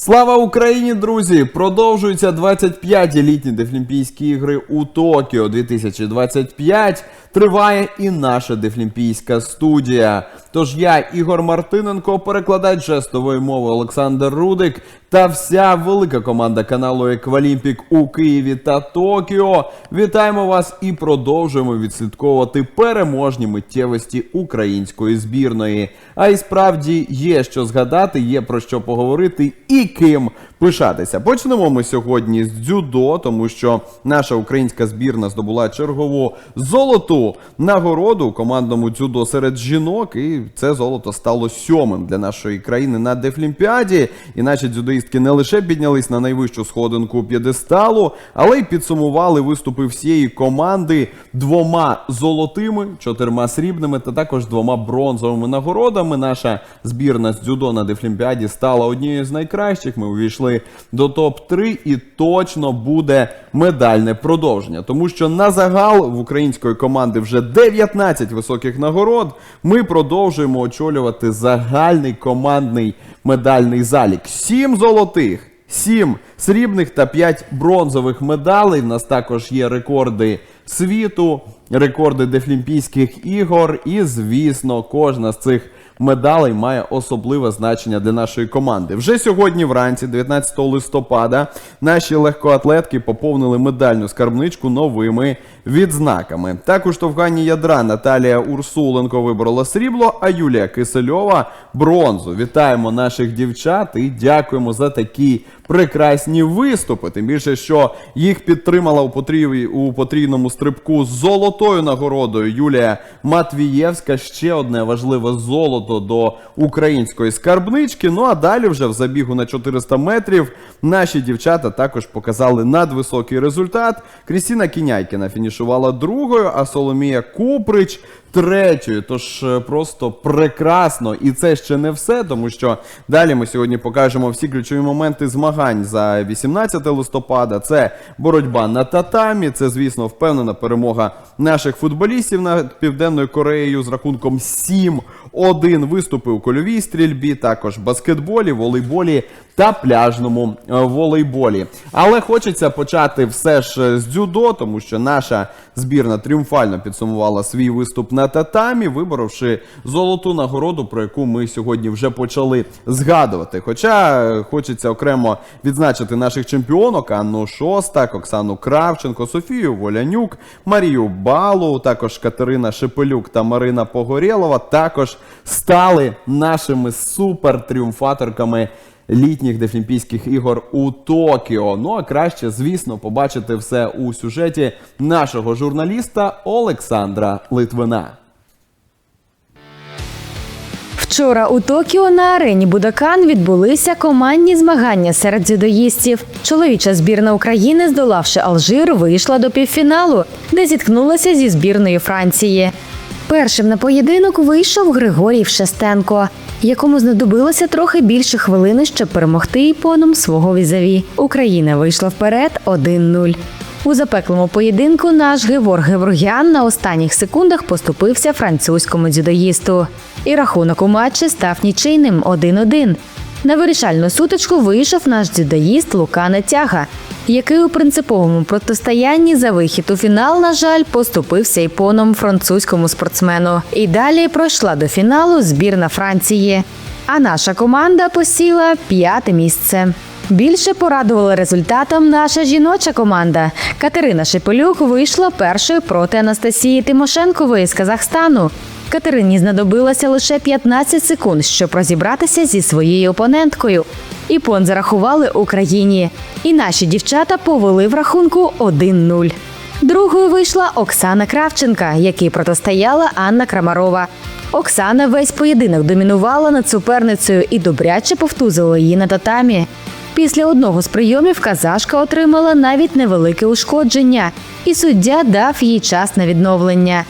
Слава Україні, друзі! Продовжуються 25-ті літні Дефлімпійські ігри у Токіо 2025. Триває і наша Дефлімпійська студія. Тож я, Ігор Мартиненко, перекладач жестової мови Олександр Рудик та вся велика команда каналу Еквалімпік у Києві та Токіо. Вітаємо вас і продовжуємо відслідковувати переможні миттєвості української збірної. А й справді є що згадати, є про що поговорити і ким пишатися. Почнемо ми сьогодні з дзюдо, тому що наша українська збірна здобула чергову золоту нагороду командному дзюдо серед жінок, і це золото стало сьомим для нашої країни на Дефлімпіаді. І наші дзюдоїстки не лише піднялись на найвищу сходинку п'єдесталу, але й підсумували виступи всієї команди двома золотими, чотирма срібними та також двома бронзовими нагородами. Наша збірна з дзюдо на Дефлімпіаді стала однією з найкращих. Ми увійшли до топ-3 і точно буде медальне продовження, тому що на загал в української команди вже 19 високих нагород. Ми продовжуємо очолювати загальний командний медальний залік. Сім золотих. Сім срібних та 5 бронзових медалей. В нас також є рекорди світу, рекорди Дефлімпійських ігор. І, звісно, кожна з цих медалей має особливе значення для нашої команди. Вже сьогодні, вранці, 19 листопада, наші легкоатлетки поповнили медальну скарбничку новими відзнаками. Також штовханні ядра Наталія Урсуленко виборола срібло, а Юлія Кисельова бронзу. Вітаємо наших дівчат і дякуємо за такі прекрасні виступи. Тим більше, що їх підтримала у потрій, у потрійному стрибку з золотою нагородою Юлія Матвієвська. Ще одне важливе золото до української скарбнички. Ну а далі, вже в забігу на 400 метрів, наші дівчата також показали надвисокий результат. Крістіна Кіняйкіна фінішувала другою, а Соломія Куприч третьою. Тож е, просто прекрасно. І це ще не все, тому що далі ми сьогодні покажемо всі ключові моменти змагань за 18 листопада. Це боротьба на татамі. Це, звісно, впевнена перемога наших футболістів над Південною Кореєю з рахунком 7 один виступи у кольовій стрільбі, також баскетболі, волейболі та пляжному е, волейболі. Але хочеться почати все ж е, з дзюдо, тому що наша збірна тріумфально підсумувала свій виступ на татамі, виборовши золоту нагороду, про яку ми сьогодні вже почали згадувати. Хоча е, хочеться окремо відзначити наших чемпіонок Анну Шостак, Оксану Кравченко, Софію Волянюк, Марію Балу, також Катерина Шепелюк та Марина Погорєлова також стали нашими супер-тріумфаторками літніх Дефлімпійських ігор у Токіо. Ну а краще, звісно, побачити все у сюжеті нашого журналіста Олександра Литвина. Вчора у Токіо на арені Будакан відбулися командні змагання серед дзюдоїстів. Чоловіча збірна України, здолавши Алжир, вийшла до півфіналу, де зіткнулася зі збірною Франції. Першим на поєдинок вийшов Григорій Вшестенко, якому знадобилося трохи більше хвилини, щоб перемогти іпоном свого візаві. Україна вийшла вперед 1-0. У запеклому поєдинку наш Гевор Геворгян на останніх секундах поступився французькому дзюдоїсту. І рахунок у матчі став нічийним 1-1. На вирішальну сутичку вийшов наш дзюдоїст Лука Нетяга, який у принциповому протистоянні за вихід у фінал, на жаль, поступився іпоном французькому спортсмену. І далі пройшла до фіналу збірна Франції. А наша команда посіла п'яте місце. Більше порадувала результатом наша жіноча команда. Катерина Шепелюк вийшла першою проти Анастасії Тимошенкової з Казахстану. Катерині знадобилося лише 15 секунд, щоб розібратися зі своєю опоненткою. Іпон зарахували Україні. І наші дівчата повели в рахунку 1-0. Другою вийшла Оксана Кравченка, якій протистояла Анна Крамарова. Оксана весь поєдинок домінувала над суперницею і добряче повтузила її на татамі. Після одного з прийомів казашка отримала навіть невелике ушкодження, і суддя дав їй час на відновлення.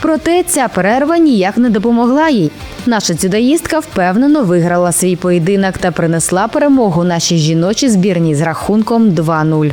Проте ця перерва ніяк не допомогла їй. Наша дзюдоїстка впевнено виграла свій поєдинок та принесла перемогу нашій жіночій збірній з рахунком 2-0.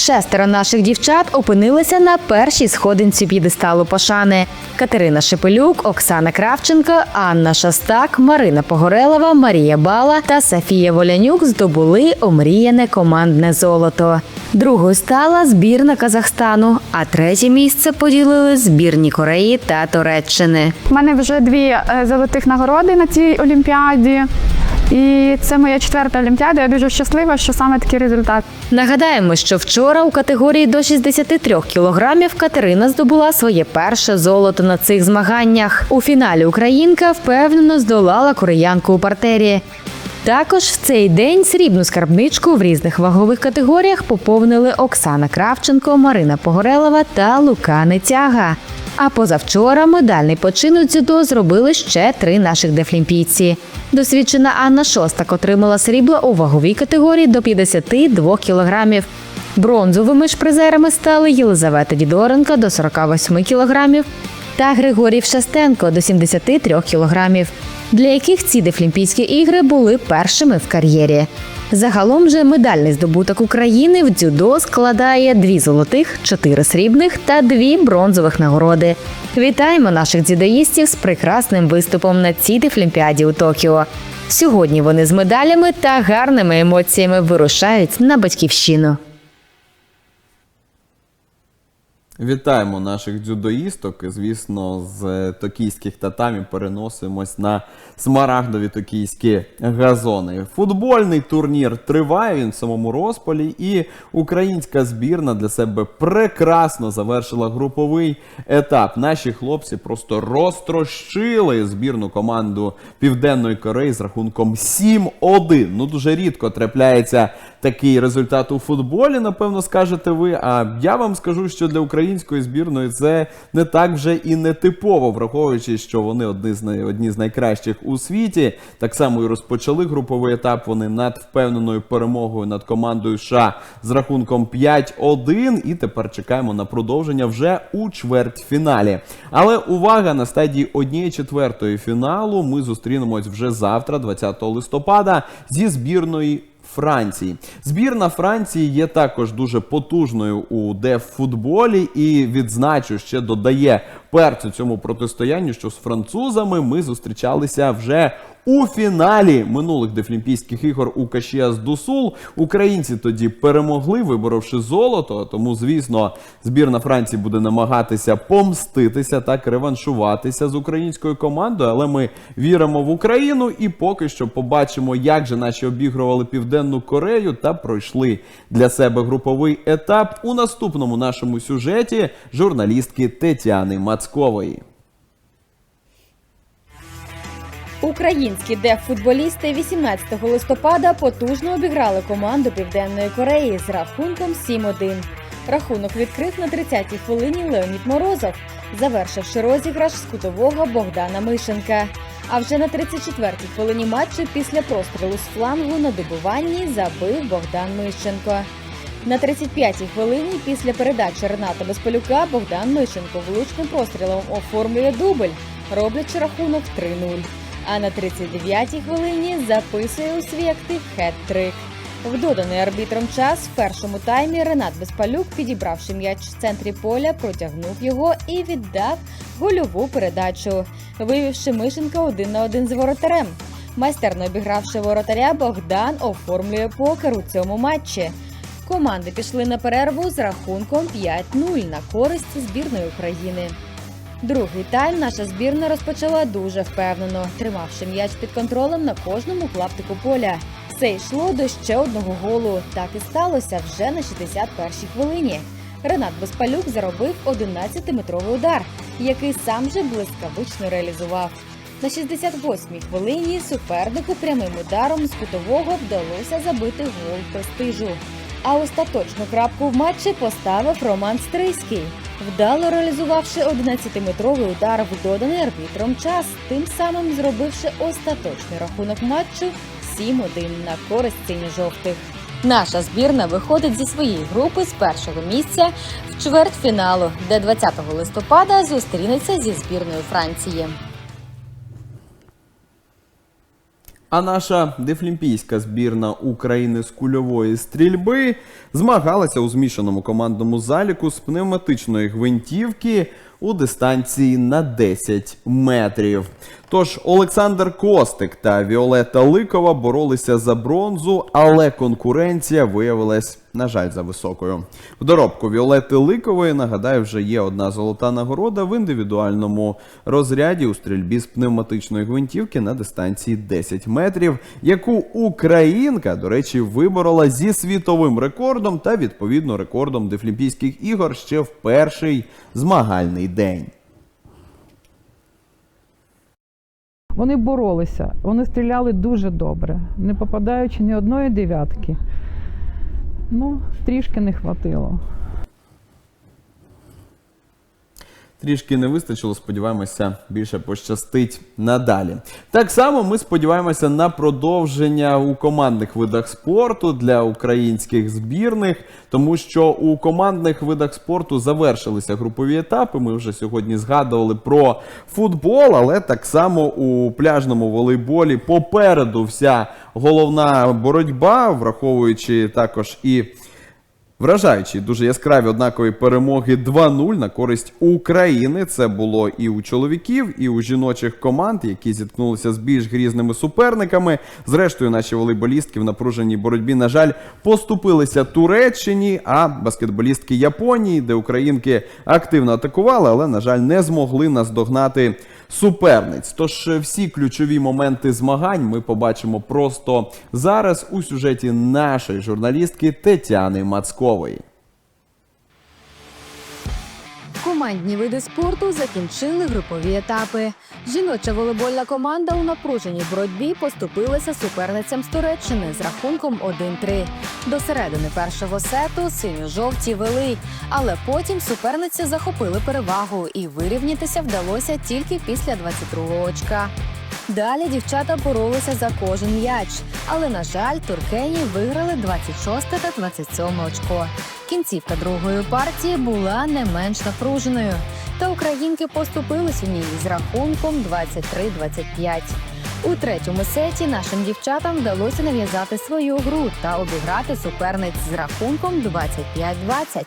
Шестеро наших дівчат опинилися на першій сходинці п'єдесталу пошани. Катерина Шепелюк, Оксана Кравченко, Анна Шастак, Марина Погорелова, Марія Бала та Софія Волянюк здобули омріяне командне золото. Другою стала збірна Казахстану, а третє місце поділили збірні Кореї та Туреччини. У мене вже дві е, золотих нагороди на цій олімпіаді. І це моя четверта олімпіада. Я дуже щаслива, що саме такий результат. Нагадаємо, що вчора у категорії до 63 кілограмів Катерина здобула своє перше золото на цих змаганнях. У фіналі українка впевнено здолала кореянку у партері. Також в цей день срібну скарбничку в різних вагових категоріях поповнили Оксана Кравченко, Марина Погорелова та Лука Нетяга. А позавчора медальний почин у дзюдо зробили ще три наших дефлімпійці. Досвідчена Анна Шостак отримала срібло у ваговій категорії до 52 кілограмів. Бронзовими ж призерами стали Єлизавета Дідоренко до 48 кілограмів та Григорій Шастенко до 73 кілограмів, для яких ці дефлімпійські ігри були першими в кар'єрі. Загалом же медальний здобуток України в дзюдо складає дві золотих, чотири срібних та дві бронзових нагороди. Вітаємо наших дзюдоїстів з прекрасним виступом на цій дефлімпіаді у Токіо. Сьогодні вони з медалями та гарними емоціями вирушають на батьківщину. Вітаємо наших дзюдоїсток. Звісно, з токійських татамі переносимось на смарагдові токійські газони. Футбольний турнір триває він в самому розпалі, і українська збірна для себе прекрасно завершила груповий етап. Наші хлопці просто розтрощили збірну команду Південної Кореї з рахунком 7-1. Ну дуже рідко трапляється такий результат у футболі, напевно, скажете ви. А я вам скажу, що для української збірної це не так вже і не типово, враховуючи, що вони одні з най- одні з найкращих у світі. Так само і розпочали груповий етап. Вони над впевненою перемогою над командою США з рахунком 5-1. І тепер чекаємо на продовження вже у чвертьфіналі. Але увага на стадії 1 четвертої фіналу. Ми зустрінемось вже завтра, 20 листопада, зі збірної Франції. Збірна Франції є також дуже потужною у деф-футболі і відзначу, ще додає перцю цьому протистоянню, що з французами ми зустрічалися вже у фіналі минулих дефлімпійських ігор у Кашіас Дусул. Українці тоді перемогли, виборовши золото. Тому, звісно, збірна Франції буде намагатися помститися так реваншуватися з українською командою. Але ми віримо в Україну і поки що побачимо, як же наші обігрували Південну Корею та пройшли для себе груповий етап у наступному нашому сюжеті журналістки Тетяни Мацкової. Українські деф-футболісти 18 листопада потужно обіграли команду Південної Кореї з рахунком 7-1. Рахунок відкрив на 30-й хвилині Леонід Морозов, завершивши розіграш з кутового Богдана Мишенка. А вже на 34-й хвилині матчу після прострілу з флангу на добуванні забив Богдан Мищенко. На 35-й хвилині після передачі Рената Безполюка Богдан Мишенко влучним пострілом оформлює дубль, роблячи рахунок 3-0. А на 39-й хвилині записує у свій актив хет-трик. В доданий арбітром час в першому таймі Ренат Безпалюк, підібравши м'яч в центрі поля, протягнув його і віддав гольову передачу, вивівши Мишенка один на один з воротарем. Майстерно обігравши воротаря, Богдан оформлює покер у цьому матчі. Команди пішли на перерву з рахунком 5-0 на користь збірної України. Другий тайм наша збірна розпочала дуже впевнено, тримавши м'яч під контролем на кожному клаптику поля. Все йшло до ще одного голу. Так і сталося вже на 61-й хвилині. Ренат Безпалюк заробив 11-метровий удар, який сам же блискавично реалізував. На 68-й хвилині супернику прямим ударом з кутового вдалося забити гол престижу. А остаточну крапку в матчі поставив Роман Стрийський, вдало реалізувавши 11-метровий удар в доданий арбітром час, тим самим зробивши остаточний рахунок матчу 7-1 на користь синьо-жовтих. Наша збірна виходить зі своєї групи з першого місця в чвертьфіналу, де 20 листопада зустрінеться зі збірною Франції. А наша дефлімпійська збірна України з кульової стрільби змагалася у змішаному командному заліку з пневматичної гвинтівки у дистанції на 10 метрів. Тож Олександр Костик та Віолета Ликова боролися за бронзу, але конкуренція виявилась, на жаль, за високою. В доробку Віолети Ликової, нагадаю, вже є одна золота нагорода в індивідуальному розряді у стрільбі з пневматичної гвинтівки на дистанції 10 метрів, яку українка, до речі, виборола зі світовим рекордом та відповідно рекордом Дефлімпійських ігор ще в перший змагальний день. Вони боролися, вони стріляли дуже добре, не попадаючи ні одної дев'ятки. Ну, трішки не хватило. Трішки не вистачило, сподіваємося, більше пощастить надалі. Так само ми сподіваємося на продовження у командних видах спорту для українських збірних, тому що у командних видах спорту завершилися групові етапи. Ми вже сьогодні згадували про футбол, але так само у пляжному волейболі попереду вся головна боротьба, враховуючи також і. Вражаючі дуже яскраві однакові перемоги 2-0 на користь України. Це було і у чоловіків, і у жіночих команд, які зіткнулися з більш грізними суперниками. Зрештою, наші волейболістки в напруженій боротьбі, на жаль, поступилися Туреччині, а баскетболістки Японії, де українки активно атакували, але, на жаль, не змогли наздогнати суперниць. Тож е, всі ключові моменти змагань ми побачимо просто зараз у сюжеті нашої журналістки Тетяни Мацкової. Командні види спорту закінчили групові етапи. Жіноча волейбольна команда у напруженій боротьбі поступилася суперницям з Туреччини з рахунком 1-3. До середини першого сету синьо-жовті вели, але потім суперниці захопили перевагу і вирівнятися вдалося тільки після 22-го очка. Далі дівчата боролися за кожен м'яч, але на жаль, туркені виграли 26 та 27 очко. Кінцівка другої партії була не менш напруженою, та українки поступились у ній з рахунком 23-25. У третьому сеті нашим дівчатам вдалося нав'язати свою гру та обіграти суперниць з рахунком 25-20.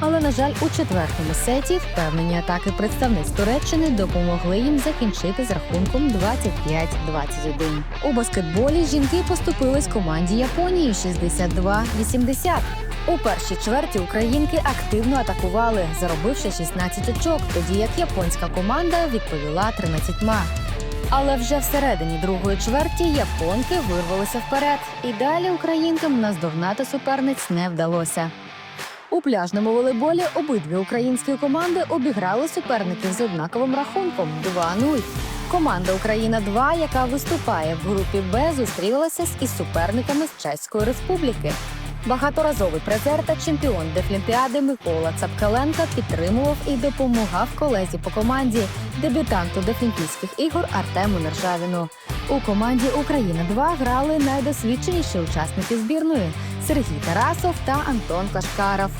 Але, на жаль, у четвертому сеті впевнені атаки представниць Туреччини допомогли їм закінчити з рахунком 25-21. У баскетболі жінки поступились команді Японії 62-80. У першій чверті українки активно атакували, заробивши 16 очок, тоді як японська команда відповіла 13. Але вже всередині другої чверті японки вирвалися вперед, і далі українкам наздогнати суперниць не вдалося. У пляжному волейболі обидві українські команди обіграли суперників з однаковим рахунком 2-0. Команда Україна 2 яка виступає в групі Б, зустрілася із суперниками з Чеської Республіки. Багаторазовий призер та чемпіон Дефлімпіади Микола Цапкаленка підтримував і допомагав колезі по команді дебютанту Дефлімпійських ігор Артему Нержавіну. У команді Україна 2 грали найдосвідченіші учасники збірної Сергій Тарасов та Антон Кашкаров,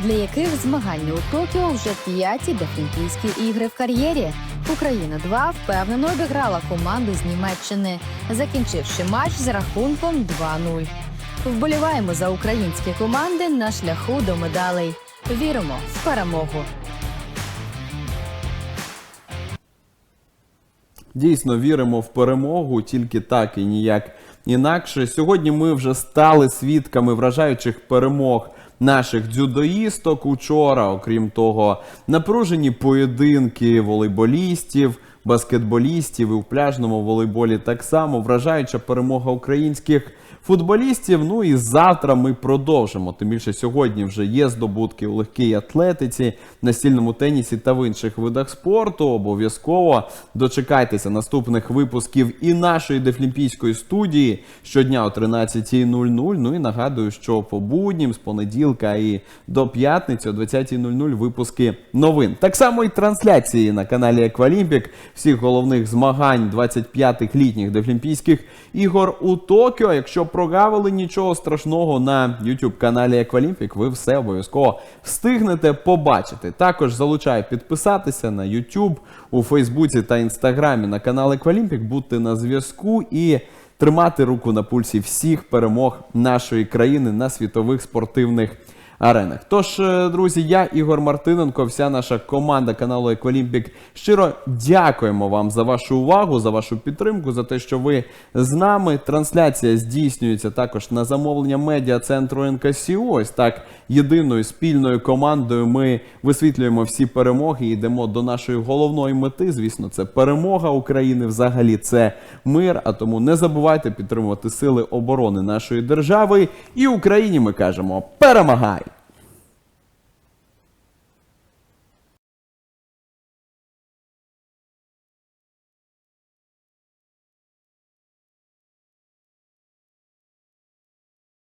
для яких змагання у Токіо вже п'яті Дефлімпійські ігри в кар'єрі. Україна 2 впевнено обіграла команду з Німеччини, закінчивши матч з рахунком 2-0. Вболіваємо за українські команди на шляху до медалей. Віримо в перемогу. Дійсно віримо в перемогу, тільки так і ніяк інакше. Сьогодні ми вже стали свідками вражаючих перемог наших дзюдоїсток учора. Окрім того, напружені поєдинки волейболістів, баскетболістів і у пляжному волейболі так само вражаюча перемога українських футболістів. Ну і завтра ми продовжимо. Тим більше сьогодні вже є здобутки у легкій атлетиці, настільному тенісі та в інших видах спорту. Обов'язково дочекайтеся наступних випусків і нашої дефлімпійської студії щодня о 13.00. Ну і нагадую, що по буднім з понеділка і до п'ятниці о 20.00 випуски новин. Так само і трансляції на каналі Еквалімпік всіх головних змагань 25-х літніх дефлімпійських ігор у Токіо. Якщо прогавили нічого страшного на YouTube каналі Еквалімпік, ви все обов'язково встигнете побачити. Також залучаю підписатися на YouTube, у Фейсбуці та Інстаграмі на канал Еквалімпік, бути на зв'язку і тримати руку на пульсі всіх перемог нашої країни на світових спортивних аренах. Тож, е, друзі, я Ігор Мартиненко, вся наша команда каналу Еквалімпік. Щиро дякуємо вам за вашу увагу, за вашу підтримку, за те, що ви з нами. Трансляція здійснюється також на замовлення медіа центру НКСІО. Ось так єдиною спільною командою ми висвітлюємо всі перемоги і йдемо до нашої головної мети. Звісно, це перемога України. Взагалі це мир. А тому не забувайте підтримувати сили оборони нашої держави. І Україні ми кажемо перемагай!